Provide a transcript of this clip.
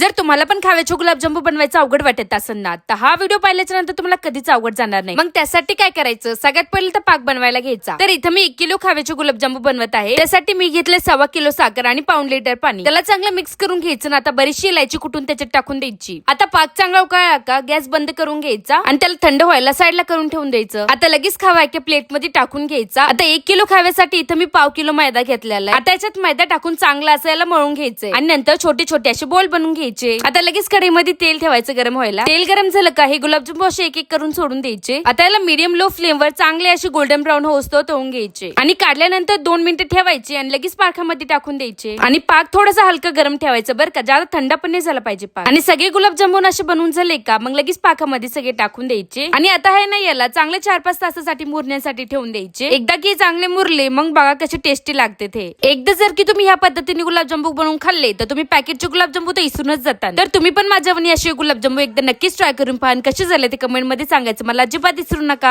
जर तुम्हाला पण खाव्याचे गुलाबजामू बनवायचं अवघड वाटत असेल ना तर हा व्हिडिओ पाहिल्याच्या नंतर तुम्हाला कधीच अवघड जाणार नाही. मग त्यासाठी काय करायचं? सगळ्यात पहिले तर पाक बनवायला घ्यायचा. तर इथं मी एक किलो खाव्याचे गुलाबजामू बनवत आहे. त्यासाठी मी घेतले सव्वा किलो साखर आणि पाऊन लिटर पाणी. त्याला चांगलं मिक्स करून घ्यायचं ना आता बरीचशी इलायची कुठून त्याच्यात टाकून द्यायची. आता पाक चांगला उकळला का गॅस बंद करून घ्यायचा आणि त्याला थंड व्हायला साईडला करून ठेवून द्यायचं. आता लगेच खावा एका प्लेटमध्ये टाकून घ्यायचा. आता एक किलो खाव्यासाठी इथं मी पाव किलो मैदा घेतलेला आता याच्यात मैदा टाकून चांगला असायला मळून घ्यायचं आणि नंतर छोटे छोटे असे बोल बनवून घ्यायचे. आता लगेच कढईमध्ये तेल ठेवायचं गरम व्हायला. तेल गरम झालं का हे गुलाबजाम असे एक एक करून सोडून द्यायचे. आता याला मीडियम लो फ्लेमवर चांगले असे गोल्डन ब्राऊन होस्तो तळून घ्यायचे. आणि काढल्यानंतर दोन मिनिटं ठेवायचे आणि लगेच पाकामध्ये टाकून द्यायचे. आणि पाक थोडासा हलका गरम ठेवायचं बरं का. जास्त थंड पण नाही झाला पाहिजे पाक. आणि सगळे गुलाबजामुन असे बनवून झाले का मग लगेच पाकामध्ये सगळे टाकून द्यायचे. आणि आता हे नाही याला चांगले चार पाच तासासाठी मुरण्यासाठी ठेवून द्यायचे. एकदा की चांगले मुरले मग बघा कसे टेस्टी लागते ते. एकदा जर की तुम्ही ह्या पद्धतीने गुलाबजामू बनवून खाल्ले तर तुम्ही पॅकेटचे गुलाबजामू तर इसरूनच जातात तर तुम्ही पण माझ्या अशी असे गुलाबजामू एकदा नक्कीच ट्राय करून पहा कसे झाले ते कमेंटमध्ये सांगायचं. मला अजिबात विसरू नका.